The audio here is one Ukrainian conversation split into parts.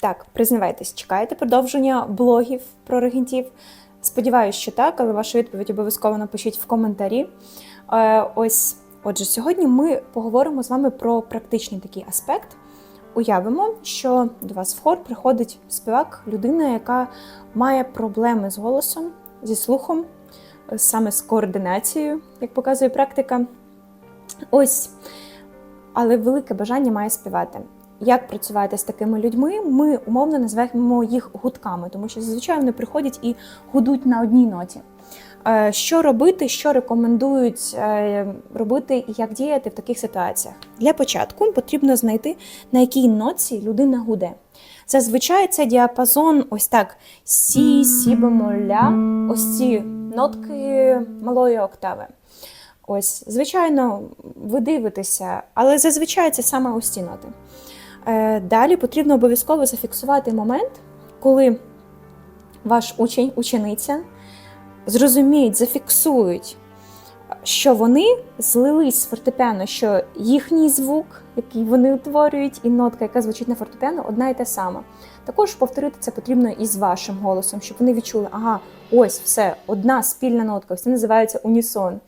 Так, признавайтесь, чекаєте продовження блогів про регентів? Сподіваюсь, що так, але вашу відповідь обов'язково напишіть в коментарі. Е, ось, отже, сьогодні ми поговоримо з вами про практичний такий аспект. Уявимо, що до вас в хор приходить співак, людина, яка має проблеми з голосом, зі слухом, е, саме з координацією, як показує практика. Ось, але велике бажання має співати. Як працювати з такими людьми, ми умовно назвемо їх гудками, тому що зазвичай вони приходять і гудуть на одній ноті. Е, Що робити, що рекомендують е, робити і як діяти в таких ситуаціях? Для початку потрібно знайти, на якій ноці людина гуде. Зазвичай це діапазон ось так: сі, сі бемоль, ля, ось ці нотки малої октави. Ось, звичайно, ви дивитеся, але зазвичай це саме ось ці ноти. Е, Далі потрібно обов'язково зафіксувати момент, коли ваш учень, учениця зрозуміють, зафіксують, що вони злились з фортепіано, що їхній звук, який вони утворюють, і нотка, яка звучить на фортепіано, одна і та сама. Також повторити це потрібно і з вашим голосом, щоб вони відчули, ага, ось все, одна спільна нотка, це називається унісон.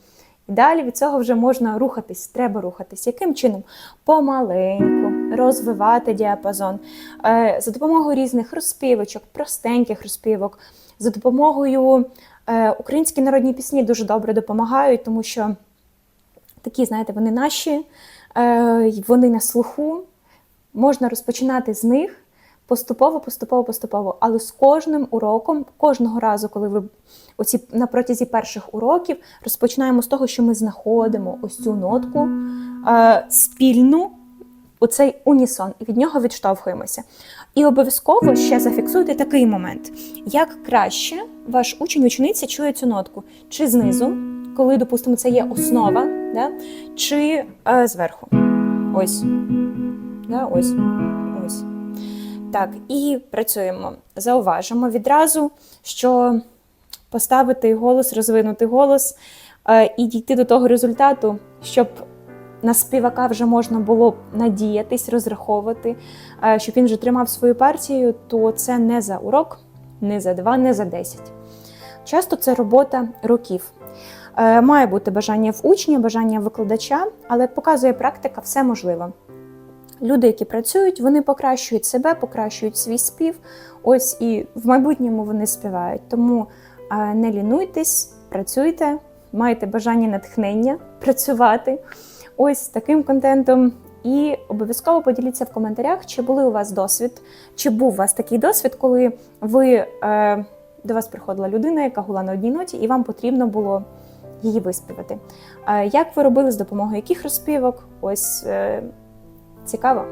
І далі від цього вже можна рухатись, треба рухатись. Яким чином? Помаленьку, розвивати діапазон Е, за допомогою різних розпівочок, простеньких розпівок, за допомогою е, українські народні пісні дуже добре допомагають, тому що такі, знаєте, вони наші, е, вони на слуху. Можна розпочинати з них поступово, поступово, поступово. Але з кожним уроком, кожного разу, коли ви оці на протязі перших уроків розпочинаємо з того, що ми знаходимо ось цю нотку е, спільну, оцей унісон, і від нього відштовхуємося. І обов'язково ще зафіксуйте такий момент: як краще ваш учень учениця чує цю нотку, чи знизу, коли, допустимо, це є основа, да? чи е, зверху. Ось. Да? Ось. Ось. Так, і працюємо. Зауважимо відразу, що поставити голос, розвинути голос е, і дійти до того результату, щоб на співака вже можна було надіятись, розраховувати, е, щоб він вже тримав свою партію, то це не за урок, не за два, не за десять. Часто це робота років. Е, Має бути бажання в учня, бажання викладача, але показує практика, все можливо. Люди, які працюють, вони покращують себе, покращують свій спів. Ось і в майбутньому вони співають. Тому е, не лінуйтесь, працюйте, майте бажання натхнення працювати ось таким контентом. І обов'язково поділіться в коментарях, чи були у вас досвід, чи був у вас такий досвід, коли ви е, до вас приходила людина, яка гула на одній ноті, і вам потрібно було її виспівати. Е, як ви робили з допомогою яких розпівок? Ось е, цікаво.